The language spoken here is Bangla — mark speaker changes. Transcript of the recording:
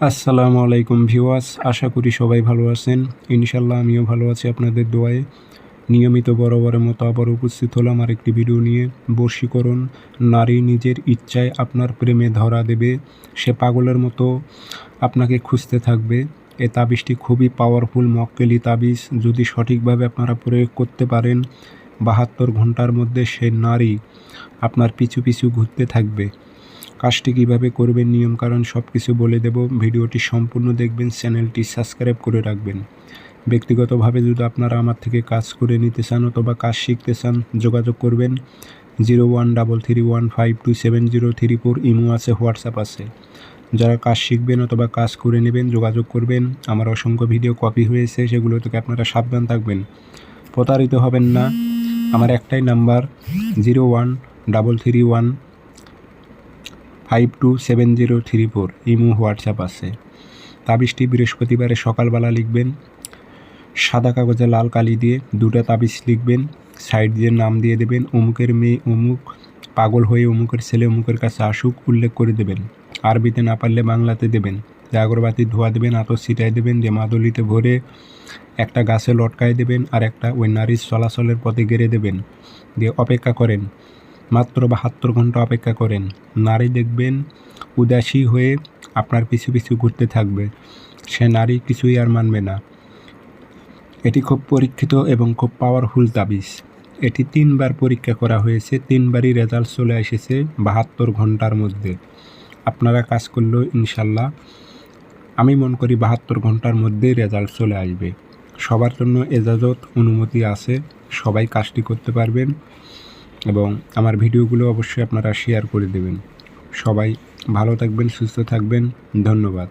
Speaker 1: আসসালামু আলাইকুম ভিউয়ার্স, আশা করি সবাই ভালো আছেন। ইনশাল্লাহ আমিও ভালো আছি আপনাদের দোয়ায়। নিয়মিত বরাবরের মতো আবার উপস্থিত হলাম আর একটি ভিডিও নিয়ে। বশীকরণ নারী নিজের ইচ্ছায় আপনার প্রেমে ধরা দেবে। সে পাগলের মতো আপনাকে খুঁজতে থাকবে। এ তাবিজটি খুবই পাওয়ারফুল মক্কেলি তাবিজ। যদি সঠিকভাবে আপনারা প্রয়োগ করতে পারেন, বাহাত্তর ঘণ্টার মধ্যে সে নারী আপনার পিছু পিছু ঘুরতে থাকবে। কাজটি কীভাবে করবেন নিয়মকানুন সব কিছু বলে দেব। ভিডিওটি সম্পূর্ণ দেখবেন, চ্যানেলটি সাবস্ক্রাইব করে রাখবেন। ব্যক্তিগতভাবে যদি আপনারা আমার থেকে কাজ করে নিতে চান অথবা কাজ শিখতে চান, যোগাযোগ করবেন। Zero one double three one five two seven zero three four imo আছে, হোয়াটসঅ্যাপ আছে। যারা কাজ শিখবেন অথবা কাজ করে নেবেন, যোগাযোগ করবেন। আমার অসংখ্য ভিডিও কপি হয়েছে, সেগুলো থেকে আপনারা সাবধান থাকবেন। প্রতারিত হবেন না। আমার একটাই number, zero one double three one five two seven zero three four. Imo WhatsApp আছে। তাবিজটি বৃহস্পতিবারে সকালবেলা লিখবেন। সাদা কাগজে লাল কালি দিয়ে দুটো তাবিজ লিখবেন। সাইড দিয়ে নাম দিয়ে দেবেন। অমুকের মেয়ে অমুক, পাগল হয়ে অমুকের ছেলে অমুকের কাছে আসুক, উল্লেখ করে দেবেন। আরবিতে না পারলে বাংলাতে দেবেন। আগরবাতি ধোয়া দেবেন, আতর ছিটাই দেবেন মাদলিতে ভরে একটা গাছে লটকায় দেবেন, আর একটা ওই নারীর চলাচলের পথে গেড়ে দেবেন। দিয়ে অপেক্ষা করেন। মাত্র বাহাত্তর ঘণ্টা অপেক্ষা করেন। নারী দেখবেন উদাসী হয়ে আপনার পিছু পিছু ঘুরতে থাকবে। সে নারী কিছুই আর মানবে না। এটি খুব পরীক্ষিত এবং খুব পাওয়ারফুল তাবিজ। এটি তিনবার পরীক্ষা করা হয়েছে, তিনবারই রেজাল্ট চলে এসেছে বাহাত্তর ঘণ্টার মধ্যে। আপনারা কাজ করলেও ইনশাল্লাহ আমি মনে করি বাহাত্তর ঘণ্টার মধ্যেই রেজাল্ট চলে আসবে। সবার জন্য এজাজত অনুমতি আছে, সবাই কাজটি করতে পারবেন। এবং আমার ভিডিওগুলো অবশ্যই আপনারা শেয়ার করে দেবেন। সবাই ভালো থাকবেন সুস্থ থাকবেন ধন্যবাদ।